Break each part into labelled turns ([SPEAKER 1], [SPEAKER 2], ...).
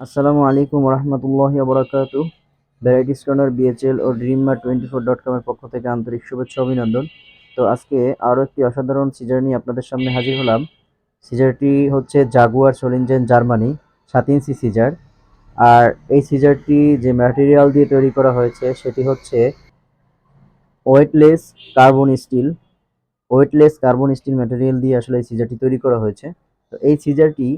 [SPEAKER 1] আসসালামু আলাইকুম রহমতুল্লাহ বরাকাত ভ্যারাইটিস কর্নার বিএচএল ও ড্রিমা টোয়েন্টি ফোর ডট কমের পক্ষ থেকে আন্তরিক শুভেচ্ছা অভিনন্দন। তো আজকে আরও একটি অসাধারণ সিজার নিয়ে আপনাদের সামনে হাজির হলাম। সিজারটি হচ্ছে জাগুয়ার সোলিনজেন জার্মানি সাত ইঞ্চি সিজার আর এই সিজারটি যে ম্যাটেরিয়াল দিয়ে তৈরি করা হয়েছে, সেটি হচ্ছে weightless carbon steel weightless carbon steel material দিয়ে আসলে এই সিজারটি তৈরি করা হয়েছে। তো এই সিজারটি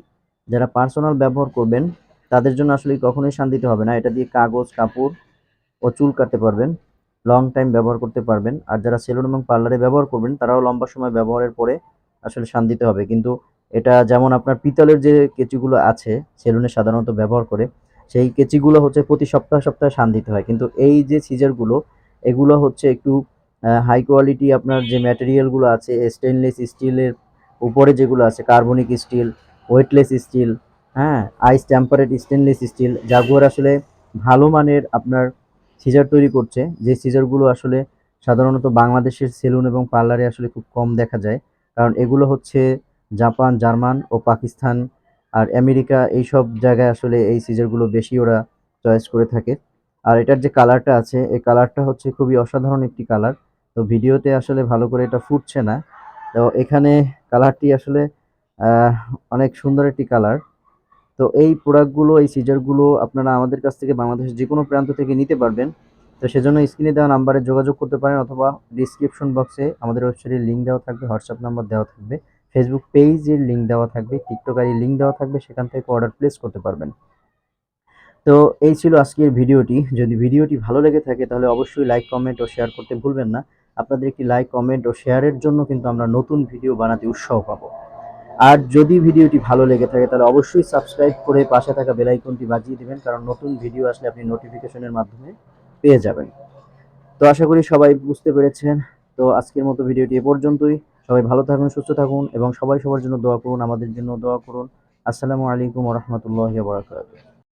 [SPEAKER 1] যারা পার্সোনাল ব্যবহার করবেন তাদের জন্য আসলে কখনোই শান্তিতে হবে না। এটা দিয়ে কাগজ, কাপড় ও চুল কাটতে পারবেন লং টাইম ব্যবহার করতে পারবেন। আর যারা সেলুন এবং পার্লারে ব্যবহার করবেন, তারাও লম্বা সময় ব্যবহারের পরে আসলে শান্তিতে হবে। কিন্তু এটা যেমন আপনার পিতলের যে কেচিগুলো আছে সেলুনে সাধারণত ব্যবহার করে, সেই কেচিগুলো হচ্ছে প্রতি সপ্তাহে সপ্তাহে শান দিতে হয়। কিন্তু এই যে সিজারগুলো এগুলো হচ্ছে একটু হাই কোয়ালিটি আপনার যে ম্যাটেরিয়ালগুলো আছে স্টেনলেস স্টিলের উপরে যেগুলো আছে কার্বনিক স্টিল ওয়েটলেস স্টিল হ্যাঁ ice tempered stainless steel Jaguar আসলে ভালো মানের আপনার সিজার তৈরি করছে। যে সিজারগুলো আসলে সাধারণত বাংলাদেশের সেলুন এবং পার্লারে আসলে খুব কম দেখা যায়। কারণ এগুলো হচ্ছে জাপান, জার্মান ও পাকিস্তান আর আমেরিকা এইসব জায়গায় আসলে এই সিজারগুলো বেশি ওরা চয়েস করে থাকে। আর এটার যে কালারটা আছে, এই কালারটা হচ্ছে খুবই অসাধারণ একটি কালার তো ভিডিওতে আসলে ভালো করে এটা ফুটছে না। তো এখানে কালারটি আসলে অনেক সুন্দর একটি কালার তো এই প্রোডাক্টগুলো এই সিজারগুলো আপনারা আমাদের কাছ থেকে বাংলাদেশের যে কোনো প্রান্ত থেকে নিতে পারবেন। তো সেজন্য স্ক্রিনে দেওয়া নাম্বারে যোগাযোগ করতে পারেন অথবা ডিসক্রিপশন বক্সে আমাদের ওয়েবসাইটের লিঙ্ক দেওয়া থাকবে হোয়াটসঅ্যাপ নাম্বার দেওয়া থাকবে ফেসবুক পেজের লিঙ্ক দেওয়া থাকবে টিকটক লিঙ্ক দেওয়া থাকবে, সেখান থেকে অর্ডার প্লেস করতে পারবেন। তো এই ছিল আজকের ভিডিওটি। যদি ভিডিওটি ভালো লেগে থাকে তাহলে অবশ্যই লাইক কমেন্ট ও শেয়ার করতে ভুলবেন না। আপনাদের একটি লাইক কমেন্ট ও শেয়ারের জন্য কিন্তু আমরা নতুন ভিডিও বানাতে উৎসাহ পাবো। আর যদি ভিডিওটি ভালো লেগে থাকে, তাহলে অবশ্যই সাবস্ক্রাইব করে পাশে থাকা বেলাইকনটি বাজিয়ে দেবেন, কারণ নতুন ভিডিও আসলে আপনি নোটিফিকেশনের মাধ্যমে পেয়ে যাবেন। তো আশা করি সবাই বুঝতে পেরেছেন। তো আজকের মতো ভিডিওটি এ পর্যন্তই। সবাই ভালো থাকুন, সুস্থ থাকুন, এবং সবাই সবার জন্য দোয়া করুন, আমাদের জন্য দোয়া করুন। আসসালামু আলাইকুম রহমতুল্লাহ বরাকাতুহ।